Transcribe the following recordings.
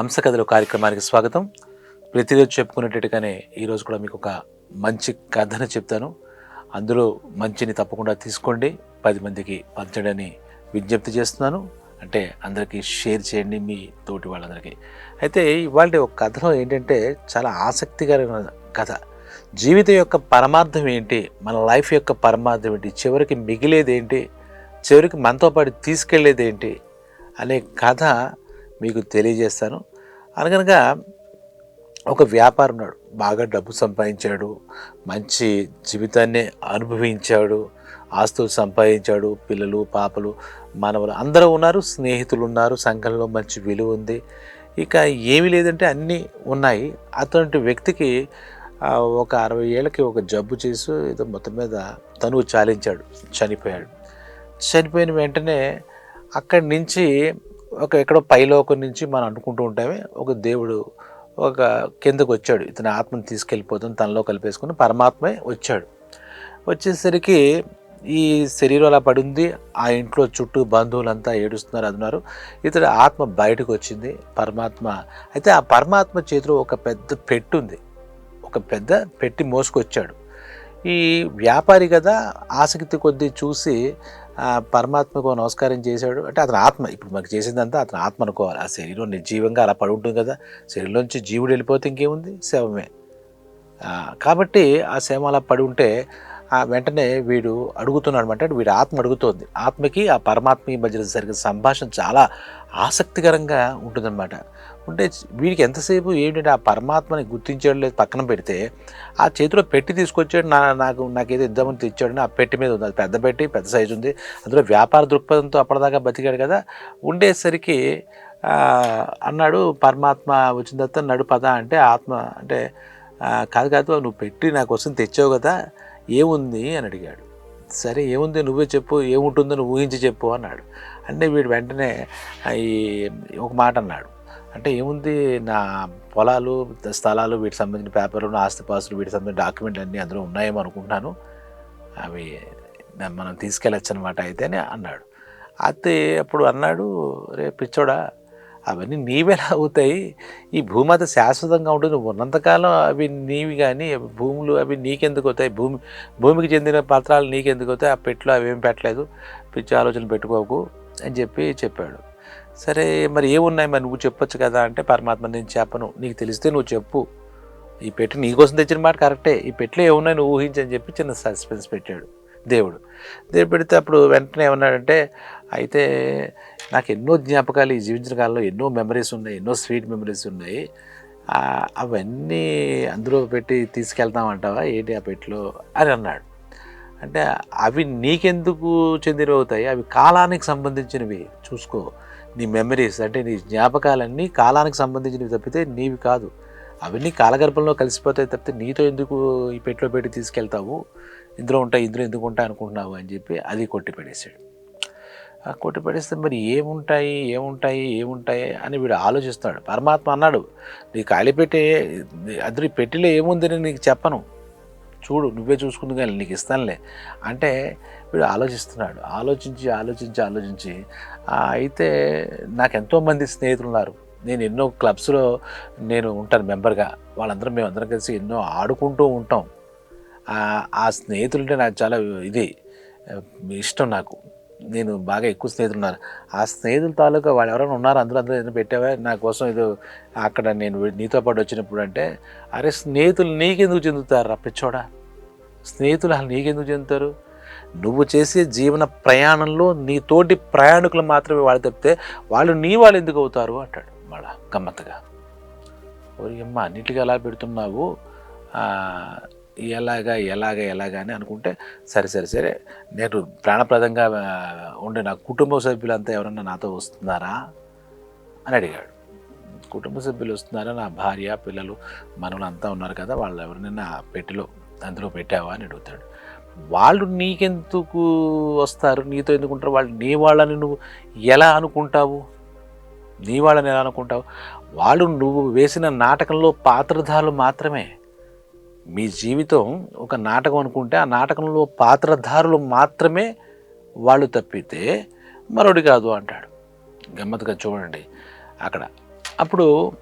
హంసకథలు కార్యక్రమానికి స్వాగతం. ప్రతిరోజు చెప్పుకునేటట్టుగానే ఈరోజు కూడా మీకు ఒక మంచి కథను చెప్తాను. అందులో మంచిని తప్పకుండా తీసుకోండి. పది మందికి పంచడని విజ్ఞప్తి చేస్తున్నాను. అంటే అందరికీ షేర్ చేయండి మీ తోటి వాళ్ళందరికీ. అయితే ఇవాళ ఒక కథలో ఏంటంటే చాలా ఆసక్తికరమైన కథ. జీవితం యొక్క పరమార్థం ఏంటి? మన లైఫ్ యొక్క పరమార్థం ఏంటి? చివరికి మిగిలేది ఏంటి? చివరికి మనతో పాటు తీసుకెళ్ళేది ఏంటి? అనే కథ మీకు తెలియజేస్తాను. అనగనగా ఒక వ్యాపారం ఉన్నాడు. బాగా డబ్బు సంపాదించాడు. మంచి జీవితాన్ని అనుభవించాడు. ఆస్తులు సంపాదించాడు. పిల్లలు పాపలు మనవలు అందరూ ఉన్నారు. స్నేహితులు ఉన్నారు. సంఘంలో మంచి విలువ ఉంది. ఇక ఏమీ లేదంటే అన్నీ ఉన్నాయి. అటువంటి వ్యక్తికి ఒక అరవై ఏళ్ళకి ఒక జబ్బు చేసి ఏదో మొత్తం మీద తనువు చాలించాడు. చనిపోయాడు. చనిపోయిన వెంటనే అక్కడి నుంచి ఒక ఎక్కడో పైలోకం నుంచి మనం అనుకుంటూ ఉంటామే ఒక దేవుడు ఒక కిందకు వచ్చాడు. ఇతని ఆత్మను తీసుకెళ్ళిపోతుంది తనలో కలిపేసుకుని పరమాత్మే వచ్చాడు. వచ్చేసరికి ఈ శరీరం అలా పడింది ఆ ఇంట్లో చుట్టూ బంధువులంతా ఏడుస్తున్నారు అన్నారు ఇతడు ఆత్మ బయటకు వచ్చింది పరమాత్మ. అయితే ఆ పరమాత్మ చేతిలో ఒక పెద్ద పెట్టు ఉంది. ఒక పెద్ద పెట్టి మోసుకొచ్చాడు. ఈ వ్యాపారి కదా ఆసక్తి కొద్దీ చూసి పరమాత్మకు నమస్కారం చేశాడు. అంటే అతని ఆత్మ ఇప్పుడు మనకు చేసిందంతా అతని ఆత్మ అనుకోవాలి. ఆ శరీరం నిర్జీవంగా అలా పడి ఉంటుంది కదా. శరీరంలోంచి జీవుడు వెళ్ళిపోతే ఇంకేముంది? శవమే. కాబట్టి ఆ శవం అలా పడి ఉంటే ఆ వెంటనే వీడు అడుగుతున్నాడు అంటే వీడి ఆత్మ అడుగుతోంది. ఆత్మకి ఆ పరమాత్మకి మధ్య జరిగిన సంభాషణ చాలా ఆసక్తికరంగా ఉంటుందన్నమాట. ఉంటే వీడికి ఎంతసేపు ఏంటంటే ఆ పరమాత్మని గుర్తించాడు లేదు పక్కన పెడితే ఆ చేతిలో పెట్టి తీసుకొచ్చాడు నా నాకు నాకేదో ఇద్దామని తెచ్చాడు ఆ పెట్టి మీద ఉంది. అది పెద్ద పెట్టి పెద్ద సైజు ఉంది. అందులో వ్యాపార దృక్పథంతో అప్పటిదాకా బతికాడు కదా. ఉండేసరికి అన్నాడు పరమాత్మ వచ్చిన తర్వాత నడు పద అంటే ఆత్మ అంటే కాదు కాదు నువ్వు పెట్టి నా కోసం తెచ్చావు కదా. ఏముంది అని అడిగాడు. సరే ఏముంది నువ్వే చెప్పు ఏముంటుందని ఊహించి చెప్పు అన్నాడు. అంటే వీడు వెంటనే ఈ ఒక మాట అన్నాడు. అంటే ఏముంది నా పొలాలు స్థలాలు వీటికి సంబంధించిన పేపర్లు ఆస్తిపాస్తులు వీటికి సంబంధించిన డాక్యుమెంట్లు అన్నీ అందులో ఉన్నాయేమో అనుకుంటున్నాను. అవి మనం తీసుకెళ్ళచ్చు అనమాట అయితేనే అన్నాడు. అత్తే అప్పుడు అన్నాడు రే పిచ్చోడా అవన్నీ నీవెలా అవుతాయి ఈ భూమాత శాశ్వతంగా ఉంటుంది నువ్వు ఉన్నంతకాలం అవి నీవి కానీ భూములు అవి నీకెందుకు అవుతాయి? భూమి భూమికి చెందిన పత్రాలు నీకెందుకు అవుతాయి? ఆ పెట్లో అవేం పెట్టలేదు? పిచ్చి ఆలోచన పెట్టుకోకు అని చెప్పి చెప్పాడు. సరే మరి ఏమున్నాయి? మరి నువ్వు చెప్పొచ్చు కదా అంటే పరమాత్మ నేను చెప్పను. నీకు తెలిస్తే నువ్వు చెప్పు. ఈ పెట్టి నీకోసం తెచ్చిన మాట కరెక్టే. ఈ పెట్లో ఏమున్నాయి? నువ్వు ఊహించని చెప్పి చిన్న సస్పెన్స్ పెట్టాడు. దేవుడు. దేవుడు పెడితే అప్పుడు వెంటనే ఏమన్నాడంటే అయితే నాకు ఎన్నో జ్ఞాపకాలు ఈ జీవించిన కాలంలో ఎన్నో మెమరీస్ ఉన్నాయి ఎన్నో స్వీట్ మెమరీస్ ఉన్నాయి. అవన్నీ అందులో పెట్టి తీసుకెళ్తామంటావా ఏంటి ఆ పెట్టిలో అని అన్నాడు. అంటే అవి నీకెందుకు చెందినవి అవుతాయి? అవి కాలానికి సంబంధించినవి. చూసుకో నీ మెమరీస్ అంటే నీ జ్ఞాపకాలన్నీ కాలానికి సంబంధించినవి తప్పితే నీవి కాదు. అవన్నీ కాలగర్భంలో కలిసిపోతాయి తప్పితే నీతో ఎందుకు ఈ పెట్లో పెట్టి తీసుకెళ్తావు? ఇందులో ఉంటాయి ఇందులో ఎందుకు ఉంటాయి అనుకుంటున్నావు అని చెప్పి అది కొట్టి పడేసాడు ఆ కొట్టి పడేస్తే మరి ఏముంటాయి ఏముంటాయి ఏముంటాయి అని వీడు ఆలోచిస్తున్నాడు పరమాత్మ అన్నాడు నీ ఖాళీ పెట్టి అది పెట్టిలో ఏముందని నీకు చెప్పను. చూడు నువ్వే చూసుకుంది కానీ నీకు ఇస్తానులే. అంటే వీడు ఆలోచిస్తున్నాడు. ఆలోచించి ఆలోచించి ఆలోచించి అయితే నాకు ఎంతోమంది స్నేహితులు ఉన్నారు నేను ఎన్నో క్లబ్స్లో నేను ఉంటాను మెంబర్గా. వాళ్ళందరం మేము అందరం కలిసి ఎన్నో ఆడుకుంటూ ఉంటాం. ఆ- స్నేహితులంటే నాకు చాలా ఇది ఇష్టం నాకు. నేను బాగా ఎక్కువ స్నేహితులు ఉన్నారు ఆ స్నేహితుల తాలూకా వాళ్ళు ఎవరైనా ఉన్నారు? అందరూ అందరూ ఏదైనా పెట్టావా? నా కోసం ఇది అక్కడ నేను నీతో పాటు వచ్చినప్పుడు అంటే అరే స్నేహితులు నీకెందుకు చెందుతారు రప్పించోడా స్నేహితులు అసలు నీకెందుకు చెందుతారు? నువ్వు చేసే జీవన ప్రయాణంలో నీ తోటి ప్రయాణికులు మాత్రమే వాళ్ళు తప్పితే వాళ్ళు నీ వాళ్ళు ఎందుకు అవుతారు? అంటాడు. మళ్ళా గమ్మత్తుగా. ఓరి అమ్మ అన్నిటికీ ఎలా పెడుతున్నావు? ఎలాగా ఎలాగా ఎలాగా అని అనుకుంటే సరే సరే సరే నేను ప్రాణప్రదంగా ఉండే నా కుటుంబ సభ్యులంతా ఎవరన్నా నాతో వస్తున్నారా? అని అడిగాడు. కుటుంబ సభ్యులు వస్తున్నారా? నా భార్య పిల్లలు మనలు అంతా ఉన్నారు కదా వాళ్ళు ఎవరినైనా పెట్టిలో అందులో పెట్టావా అని అడుగుతాడు. వాళ్ళు నీకెందుకు వస్తారు? నీతో ఎందుకు ఉంటారు? వాళ్ళు నీ వాళ్ళని నువ్వు ఎలా అనుకుంటావు? నీ వాళ్ళని ఎలా అనుకుంటావు? వాళ్ళు నువ్వు వేసిన నాటకంలో పాత్రధారులు మాత్రమే. మీ జీవితం ఒక నాటకం అనుకుంటే ఆ నాటకంలో పాత్రధారులు మాత్రమే వాళ్ళు తప్పితే మరొకటి కాదు అంటాడు. గమ్మత్తుగా చూడండి అక్కడ. అప్పుడు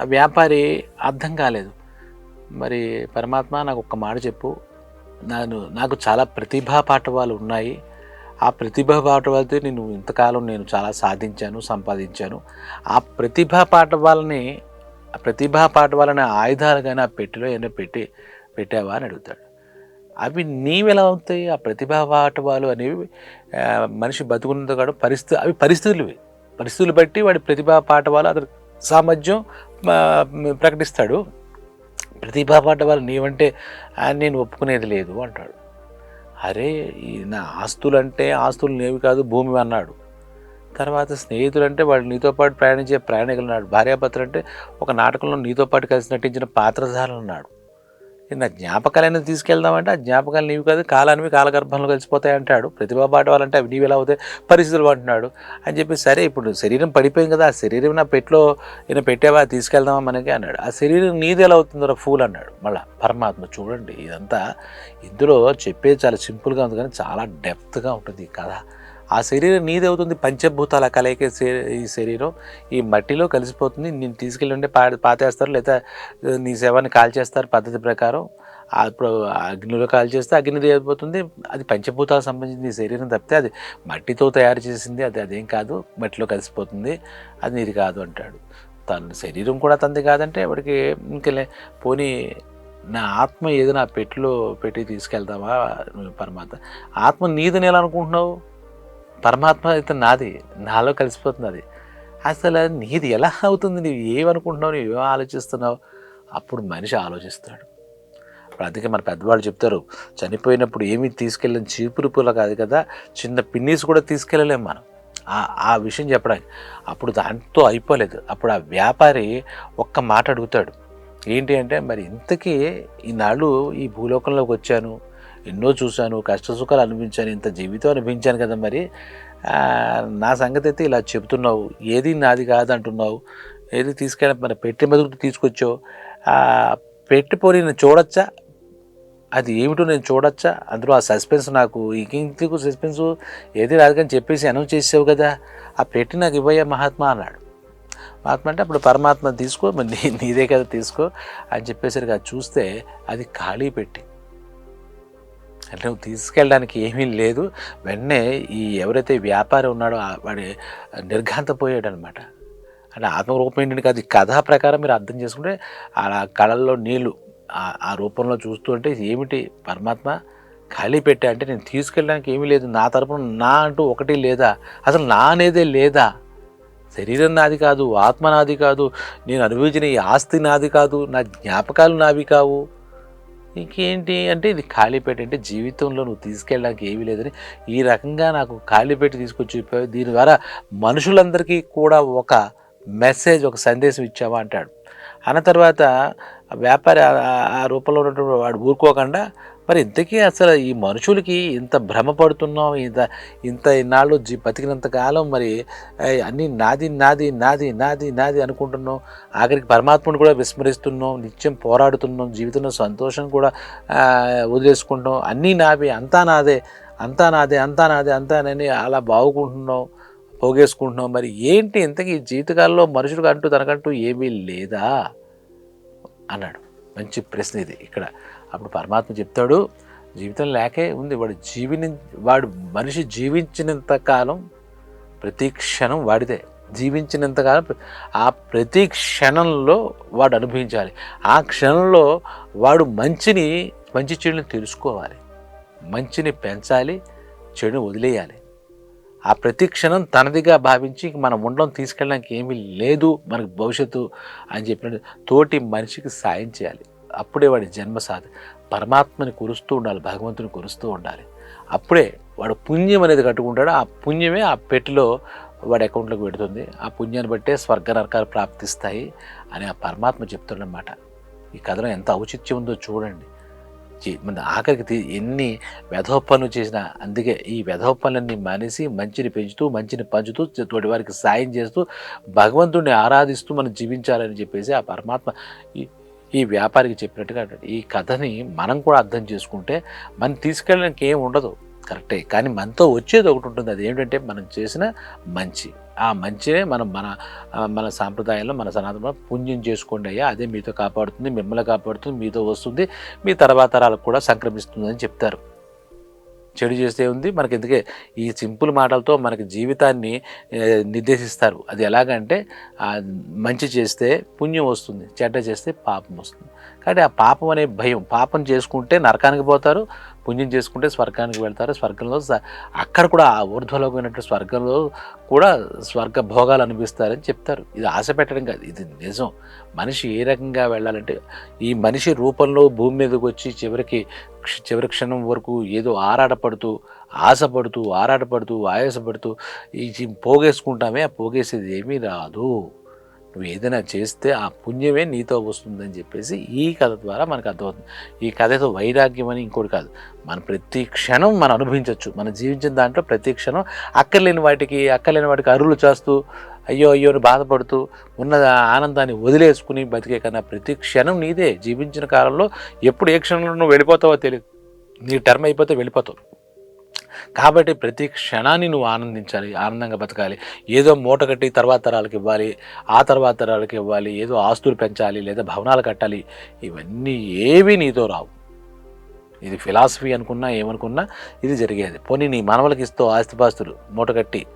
ఆ వ్యాపారి అర్థం కాలేదు. మరి పరమాత్మ నాకు ఒక్క మాట చెప్పు. నన్ను నాకు చాలా ప్రతిభా పాఠవాలు ఉన్నాయి. ఆ ప్రతిభ పాట పాఠవాలతో నేను ఇంతకాలం నేను చాలా సాధించాను సంపాదించాను. ఆ ప్రతిభా పాఠవాలని ఆ ప్రతిభా పాఠవాలని ఆయుధాలు కానీ ఆ పెట్టిలో ఏమైనా పెట్టి పెట్టావా అని అడుగుతాడు. అవి నీవెలా అవుతాయి ఆ ప్రతిభా వాళ్ళు అనేవి మనిషి బతుకున్నంత కాదు పరిస్థితి అవి పరిస్థితులువి పరిస్థితులు బట్టి వాడి ప్రతిభా పాఠవాలు అతని సామర్థ్యం ప్రకటిస్తాడు. ప్రతిభా వాళ్ళు నీవంటే నేను ఒప్పుకునేది లేదు అంటాడు. అరే ఈ నా ఆస్తులు అంటే ఆస్తులు కాదు భూమి అన్నాడు. తర్వాత స్నేహితులు అంటే వాళ్ళు నీతో పాటు ప్రయాణించే ప్రయాణికులు అన్నాడు. భార్యాభర్తలు అంటే ఒక నాటకంలో నీతో పాటు కలిసి నటించిన పాత్రధారులు అన్నాడు. నా జ్ఞాపకాలైనా తీసుకెళ్దామంటే ఆ జ్ఞాపకాలు నీవి కాదు కాలానివి కాలగర్భంలో కలిసిపోతాయి అంటాడు. ప్రతిభా పాఠవాలంటే అవి నీవి ఎలా అవుతాయి? పరిస్థితులు అంటున్నాడు. అని చెప్పి సరే ఇప్పుడు శరీరం పడిపోయింది కదా ఆ శరీరం నా పెట్లో నేను పెట్టావా? తీసుకెళ్దామా మనకి? అన్నాడు. ఆ శరీరం నీది ఎలా అవుతుందో ఫూల్ అన్నాడు. మళ్ళీ పరమాత్మ చూడండి ఇదంతా ఇందులో చెప్పేది చాలా సింపుల్గా ఉంది కానీ చాలా డెప్త్గా ఉంటుంది ఈ కథ. ఆ శరీరం నీదవుతుంది పంచభూతాల కలయిక ఈ శరీరం ఈ మట్టిలో కలిసిపోతుంది. నేను తీసుకెళ్ళి ఉంటే పా పాతేస్తారు. లేదా నీ శవాన్ని కాల్చేస్తారు పద్ధతి ప్రకారం. అప్పుడు ఇప్పుడు అగ్నిలో కాల్చేస్తే అగ్నిది అయిపోతుంది అది పంచభూతాలకు సంబంధించిన నీ శరీరం తప్పితే అది మట్టితో తయారు చేసింది. అది అదేం కాదు. మట్టిలో కలిసిపోతుంది. అది నీది కాదు అంటాడు. తన శరీరం కూడా తంది కాదంటే వాడికి ఇంకెళ్ళే పోనీ నా ఆత్మ ఏదో నా పెట్టిలో పెట్టి తీసుకెళ్తావా? పరమాత్మ. ఆత్మ నీదని ఎలా అనుకుంటున్నావు? పరమాత్మ అయితే నాది నాలో కలిసిపోతుంది అది. అసలు నీది ఎలా అవుతుంది? నీవు ఏమనుకుంటున్నావు? నువ్వు ఏం ఆలోచిస్తున్నావు? అప్పుడు మనిషి ఆలోచిస్తాడు. ఇప్పుడు అందుకే మన పెద్దవాళ్ళు చెప్తారు చనిపోయినప్పుడు ఏమీ తీసుకెళ్ళని చీపురు పూల కాదు కదా చిన్న పిన్నీస్ కూడా తీసుకెళ్ళలేం మనం. ఆ ఆ విషయం చెప్పడానికి. అప్పుడు దాంతో అయిపోలేదు. అప్పుడు ఆ వ్యాపారి ఒక్క మాట అడుగుతాడు. ఏంటి అంటే మరి ఇంతకీ ఈనాళ్ళు ఈ భూలోకంలోకి వచ్చాను ఎన్నో చూశాను కష్ట సుఖాలు అనిపించాను ఇంత జీవితం అనిపించాను కదా మరి. నా సంగతి అయితే ఇలా చెప్తున్నావు. ఏది నాది కాదు అంటున్నావు. ఏది తీసుకెళ్ళి మరి పెట్టి మెదుగు తీసుకొచ్చావు. పెట్టిపోయి నేను చూడొచ్చా? అది ఏమిటో నేను చూడొచ్చా? అందులో ఆ సస్పెన్స్ నాకు ఇంకెందుకు సస్పెన్స్? ఏది రాదు కానీ చెప్పేసి అనౌన్స్ చేసావు కదా. ఆ పెట్టి నాకు ఇవ్వయ్యా మహాత్మా అన్నాడు. మహాత్మ అంటే అప్పుడు పరమాత్మ తీసుకో మరి నీ నీదే కదా తీసుకో అని చెప్పేసరికి అది చూస్తే అది ఖాళీ పెట్టి. నువ్వు తీసుకెళ్ళడానికి ఏమీ లేదు. వెంటనే ఈ ఎవరైతే వ్యాపారి ఉన్నాడో వాడి నిర్ఘాంతపోయాడు అనమాట అంటే ఆత్మరూపం ఏంటంటే అది కథా ప్రకారం మీరు అర్థం చేసుకుంటే ఆ కళల్లో నీళ్ళు ఆ- ఆ రూపంలో చూస్తూ అంటే ఏమిటి పరమాత్మ ఖాళీ పెట్టా అంటే నేను తీసుకెళ్ళడానికి ఏమీ లేదు. నా తరపున నా అంటూ ఒకటి లేదా? అసలు నా అనేదే లేదా? శరీరం నాది కాదు ఆత్మ నాది కాదు నేను అనుభవించిన ఈ ఆస్తి నాది కాదు నా జ్ఞాపకాలు నావి కావు. ఇంకేంటి అంటే ఇది ఖాళీపేట అంటే జీవితంలో నువ్వు తీసుకెళ్ళడానికి ఏమీ లేదని ఈ రకంగా నాకు ఖాళీపేట తీసుకొచ్చి చెప్పావు. దీని ద్వారా మనుషులందరికీ కూడా ఒక మెసేజ్ ఒక సందేశం ఇచ్చావా అంటాడు. అన్న తర్వాత వ్యాపారి ఆ- ఆ రూపంలో ఉన్నటువంటి వాడు ఊరుకోకుండా మరి ఇంతకీ అసలు ఈ మనుషులకి ఇంత భ్రమపడుతున్నాం ఇంత ఇంత ఇన్నాళ్ళు జీ బతికినంత కాలం మరి అన్నీ నాది నాది నాది నాది నాది అనుకుంటున్నాం. ఆఖరికి పరమాత్మను కూడా విస్మరిస్తున్నాం నిత్యం పోరాడుతున్నాం జీవితంలో సంతోషం కూడా వదిలేసుకుంటాం అన్నీ నావి అంతా నాదే అంతా నాదే అంతా నాదే అంతా నని అలా బాగుకుంటున్నాం పోగేసుకుంటున్నాం. మరి ఏంటి ఇంతకీ జీవితకాలంలో మనుషులకు అంటూ తనకంటూ ఏమీ లేదా? అన్నాడు. మంచి ప్రశ్న ఇది ఇక్కడ. అప్పుడు పరమాత్మ చెప్తాడు జీవితం లేకే ఉంది. వాడు జీవిని వాడు మనిషి జీవించినంత కాలం ప్రతి క్షణం వాడిదే. జీవించినంత కాలం ఆ ప్రతి క్షణంలో వాడు అనుభవించాలి. ఆ క్షణంలో వాడు మంచిని మంచి చెడుని తెలుసుకోవాలి. మంచిని పెంచాలి చెడుని వదిలేయాలి. ఆ ప్రతి క్షణం తనదిగా భావించి మనం ఉండడం తీసుకెళ్ళడానికి ఏమీ లేదు. మనకు భవిష్యత్తు అని చెప్పినట్టు తోటి మనిషికి సాయం చేయాలి. అప్పుడే వాడి జన్మ సాధి పరమాత్మని కురుస్తూ ఉండాలి భగవంతుని కురుస్తూ ఉండాలి. అప్పుడే వాడు పుణ్యం అనేది కట్టుకుంటాడు. ఆ పుణ్యమే ఆ పెట్టిలో వాడి అకౌంట్లోకి పెడుతుంది. ఆ పుణ్యాన్ని బట్టే స్వర్గ నరకాలు ప్రాప్తిస్తాయి అని ఆ పరమాత్మ చెప్తున్నమాట. ఈ కథలో ఎంత ఔచిత్యం ఉందో చూడండి. మన ఆఖరికి తీ- ఎన్ని వెధోపనులు చేసినా అందుకే ఈ వెధోపనులన్నీ మానేసి మంచిని పెంచుతూ మంచిని పంచుతూ తోటి వారికి సాయం చేస్తూ భగవంతుడిని ఆరాధిస్తూ మనం జీవించాలని చెప్పేసి ఆ పరమాత్మ ఈ వ్యాపారికి చెప్పినట్టుగా అంటాడు. ఈ కథని మనం కూడా అర్థం చేసుకుంటే మనం తీసుకెళ్ళడానికి ఏం ఉండదు. కరెక్టే. కానీ మనతో వచ్చేది ఒకటి ఉంటుంది. అది ఏంటంటే మనం చేసిన మంచి. ఆ మంచినే మనం మన మన సాంప్రదాయంలో మన సనాతనంలో పుణ్యం చేసుకోండి అయ్యా. అదే మీతో కాపాడుతుంది మిమ్మల్ని కాపాడుతుంది మీతో వస్తుంది మీ తర్వాత తరాలకు కూడా సంక్రమిస్తుంది అని చెప్తారు. చెడు చేస్తే ఉంది. మనకి ఎందుకే ఈ సింపుల్ మాటలతో మనకి జీవితాన్ని నిర్దేశిస్తారు. అది ఎలాగంటే మంచి చేస్తే పుణ్యం వస్తుంది చెడ్డ చేస్తే పాపం వస్తుంది. కాబట్టి ఆ పాపం అనే భయం పాపం చేసుకుంటే నరకానికి పోతారు పుణ్యం చేసుకుంటే స్వర్గానికి వెళ్తారు. స్వర్గంలో స- అక్కడ కూడా ఆ ఊర్ధ్వలోకమైనటువంటి స్వర్గంలో కూడా స్వర్గ భోగాలు అనిపిస్తారని చెప్తారు. ఇది ఆశ పెట్టడం కాదు ఇది నిజం. మనిషి ఏ రకంగా వెళ్ళాలంటే ఈ మనిషి రూపంలో భూమి మీదకి వచ్చి చివరికి చివరి క్షణం వరకు ఏదో ఆరాటపడుతూ ఆశపడుతూ ఆరాటపడుతూ ఆయాసపడుతూ ఈ పోగేసుకుంటామే. ఆ పోగేసేది ఏమీ రాదు. నువ్వు ఏదైనా చేస్తే ఆ పుణ్యమే నీతో వస్తుందని చెప్పేసి ఈ కథ ద్వారా మనకు అర్థమవుతుంది. ఈ కథతో వైరాగ్యం అని ఇంకోటి కాదు. మన ప్రతి క్షణం మనం అనుభవించవచ్చు మనం జీవించిన దాంట్లో ప్రతి క్షణం అక్కర్లేని వాటికి అక్కర్లేని వాటికి అరువులు చేస్తూ అయ్యో అయ్యో అని బాధపడుతూ ఉన్న ఆనందాన్ని వదిలేసుకుని బతికే కన్నా ప్రతి క్షణం నీదే. జీవించిన కాలంలో ఎప్పుడు ఏ క్షణంలో నువ్వు వెళ్ళిపోతావో తెలియదు నీ టర్మ్ అయిపోతే వెళ్ళిపోతావు. కాబట్టి ప్రతి క్షణాన్ని నువ్వు ఆనందించాలి ఆనందంగా బతకాలి. ఏదో మూట కట్టి తర్వాత తరాలకు ఇవ్వాలి ఆ తర్వాత తరాలకు ఇవ్వాలి ఏదో ఆస్తులు పెంచాలి లేదా భవనాలు కట్టాలి. ఇవన్నీ ఏవి నీతో రావు. ఇది ఫిలాసఫీ అనుకున్నా ఏమనుకున్నా ఇది జరిగేది. పోనీ నీ మనవలకి ఇస్తూ ఆస్తిపాస్తులు మూట కట్టి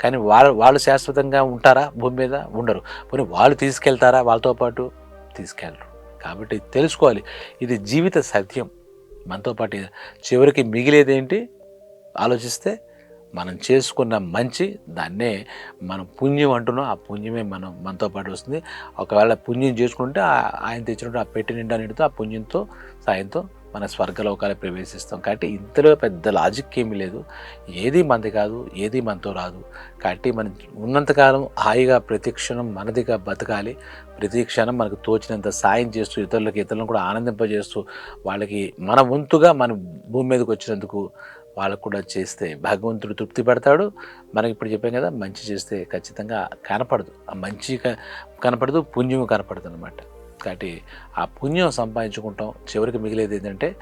కానీ వాళ్ళు వాళ్ళు శాశ్వతంగా ఉంటారా? భూమి మీద ఉండరు. పోనీ వాళ్ళు తీసుకెళ్తారా? వాళ్ళతో పాటు తీసుకెళ్ళరు. కాబట్టి తెలుసుకోవాలి. ఇది జీవిత సత్యం. మనతో పాటు చివరికి మిగిలేదేంటి? ఆలోచిస్తే మనం చేసుకున్న మంచి దాన్నే మనం పుణ్యం అంటున్నాం. ఆ పుణ్యమే మనం మనతో పాటు వస్తుంది. ఒకవేళ పుణ్యం చేసుకుంటే ఆ- ఆయన తెచ్చినట్టు ఆ పెట్టి నిండా నిండుతో ఆ పుణ్యంతో సాయంతో మన స్వర్గలోకాలు ప్రవేశిస్తాం. కాబట్టి ఇంతలో పెద్ద లాజిక్ ఏమీ లేదు. ఏది మనది కాదు ఏది మనతో రాదు. కాబట్టి మనం ఉన్నంతకాలం హాయిగా ప్రతి క్షణం మనదిగా బతకాలి. ప్రతి క్షణం మనకు తోచినంత సాయం చేస్తూ ఇతరులకు ఇతరులను కూడా ఆనందింపజేస్తూ వాళ్ళకి మన వంతుగా మన భూమి మీదకి వచ్చినందుకు వాళ్ళకు కూడా చేస్తే భగవంతుడు తృప్తి పడతాడు. మనకి ఇప్పుడు చెప్పాం కదా మంచి చేస్తే ఖచ్చితంగా కనపడదు. ఆ మంచి కనపడదు పుణ్యం కనపడదు అనమాట కాబట్టి ఆ పుణ్యం సంపాదించుకుంటాం. చివరికి మిగిలేది ఏంటంటే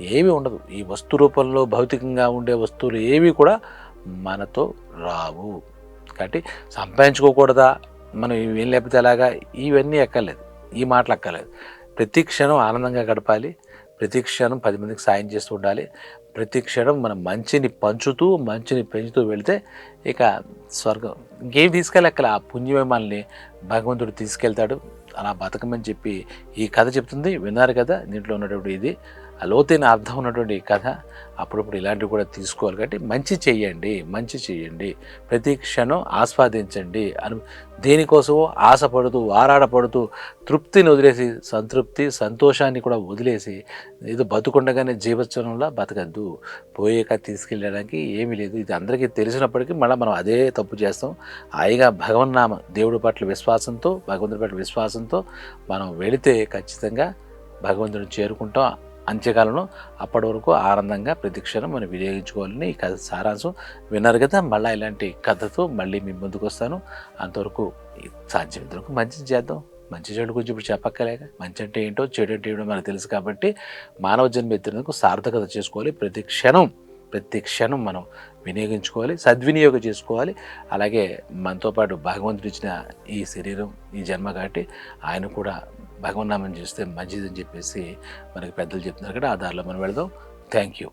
ఏమీ ఉండదు. ఈ వస్తు రూపంలో భౌతికంగా ఉండే వస్తువులు ఏవి కూడా మనతో రావు. కాబట్టి సంపాదించుకోకూడదా? మనం ఏం లేకపోతే ఎలాగా? ఇవన్నీ ఎక్కర్లేదు. ఈ మాటలు ఎక్కర్లేదు ప్రతి క్షణం ఆనందంగా గడపాలి. ప్రతి క్షణం పది మందికి సాయం చేస్తూ ఉండాలి. ప్రతి క్షణం మనం మంచిని పంచుతూ మంచిని పెంచుతూ వెళితే ఇక స్వర్గం. ఇంకేం తీసుకెళ్ళక్కల ఆ పుణ్యమే మనల్ని భగవంతుడు తీసుకెళ్తాడు. అలా బతకమని చెప్పి ఈ కథ చెప్తుంది. విన్నారు కదా దీంట్లో ఉన్నటువంటి ఇది. ఆ లోతైన అర్థం ఉన్నటువంటి కథ అప్పుడప్పుడు ఇలాంటివి కూడా తీసుకోవాలి కాబట్టి మంచి చెయ్యండి మంచి చెయ్యండి. ప్రతి క్షణం ఆస్వాదించండి. అను దేనికోసమో ఆశపడుతూ ఆరాడపడుతూ తృప్తిని వదిలేసి సంతృప్తి సంతోషాన్ని కూడా వదిలేసి ఏదో బతుకుండగానే జీవత్సవంలో బతకద్దు. పోయాక తీసుకెళ్ళడానికి ఏమీ లేదు. ఇది అందరికీ తెలిసినప్పటికీ మళ్ళీ మనం అదే తప్పు చేస్తాం. హాయిగా భగవన్నామ దేవుడి పట్ల విశ్వాసంతో భగవంతుడి పట్ల విశ్వాసంతో మనం వెళితే ఖచ్చితంగా భగవంతుడిని చేరుకుంటాం. అంత్యకాలంలో అప్పటి వరకు ఆనందంగా ప్రతిక్షణం మనం వినియోగించుకోవాలని ఈ కథ సారాంశం. విన్నారు కదా మళ్ళీ ఇలాంటి కథతో మళ్ళీ మీ ముందుకు వస్తాను. అంతవరకు ఈ సాధ్యమైనంత వరకు మంచి చేద్దాం. మంచి చెడు గురించి ఇప్పుడు చెప్పక్కలేక మంచి అంటే ఏంటో చెడు అంటే ఏంటో మనకు తెలుసు కాబట్టి మానవ జన్మ ఎత్తినందుకు సార్థకత చేసుకోవాలి. ప్రతి క్షణం ప్రతి క్షణం మనం వినియోగించుకోవాలి సద్వినియోగం చేసుకోవాలి. అలాగే మనతో పాటు భగవంతుడిచ్చిన ఈ శరీరం ఈ జన్మ కాబట్టి ఆయన కూడా భగవన్నామం చేస్తే మంచిదని చెప్పేసి మనకి పెద్దలు చెప్తున్నారు కదా ఆ దారిలో మనం వెళదాం. Thank you